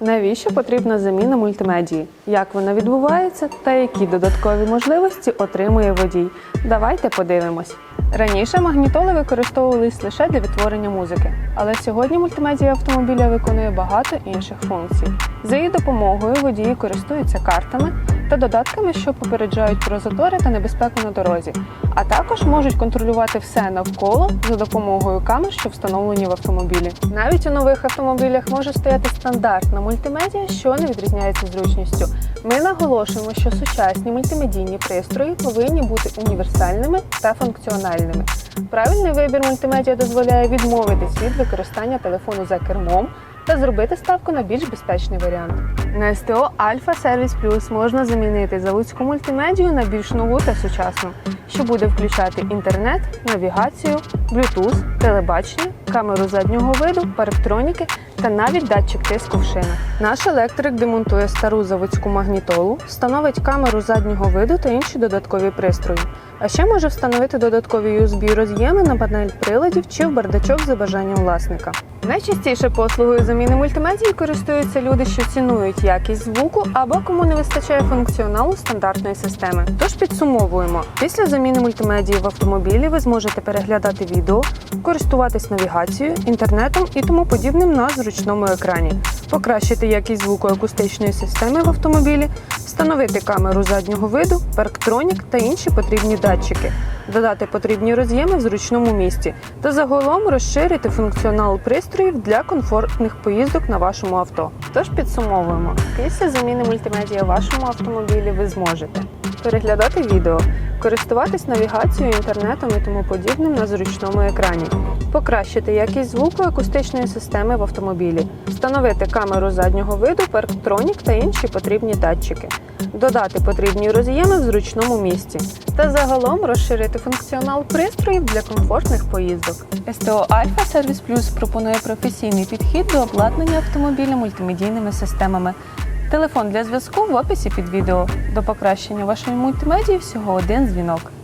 Навіщо потрібна заміна мультимедії? Як вона відбувається та які додаткові можливості отримує водій? Давайте подивимось. Раніше магнітоли використовувались лише для відтворення музики, але сьогодні мультимедія автомобіля виконує багато інших функцій. За її допомогою водії користуються картами та додатками, що попереджають про затори та небезпеку на дорозі, а також можуть контролювати все навколо за допомогою камер, що встановлені в автомобілі. Навіть у нових автомобілях може стояти стандартна мультимедіа, що не відрізняється зручністю. Ми наголошуємо, що сучасні мультимедійні пристрої повинні бути універсальними та функціональними. Правильний вибір мультимедіа дозволяє відмовитись від використання телефону за кермом та зробити ставку на більш безпечний варіант. На СТО Альфа Сервіс Плюс можна замінити заводську мультимедію на більш нову та сучасну, що буде включати інтернет, навігацію, Bluetooth, телебачення, камеру заднього виду, парктроніки та навіть датчик тиску в шинах. Наш електрик демонтує стару заводську магнітолу, встановить камеру заднього виду та інші додаткові пристрої. А ще може встановити додаткові USB роз'єми на панель приладів чи в бардачок за бажанням власника. Найчастіше послугою заміни мультимедії користуються люди, що цінують якість звуку або кому не вистачає функціоналу стандартної системи. Тож підсумовуємо: після заміни мультимедії в автомобілі ви зможете переглядати відео, користуватись навігацією, інтернетом і тому подібним на зручному екрані, покращити якість звуку акустичної системи в автомобілі, встановити камеру заднього виду, парктронік та інші потрібні датчики, додати потрібні роз'єми в зручному місці та загалом розширити функціонал пристроїв для комфортних поїздок на вашому авто. Тож підсумовуємо, після заміни мультимедіа в вашому автомобілі ви зможете переглядати відео, користуватись навігацією, інтернетом і тому подібним на зручному екрані, покращити якість звуку акустичної системи в автомобілі, встановити камеру заднього виду, парктронік та інші потрібні датчики, додати потрібні роз'єми в зручному місці та загалом розширити функціонал пристроїв для комфортних поїздок. СТО Альфа Сервіс Плюс пропонує професійний підхід до обладнання автомобіля мультимедійними системами. Телефон для зв'язку в описі під відео. До покращення вашої мультимедії всього один дзвінок.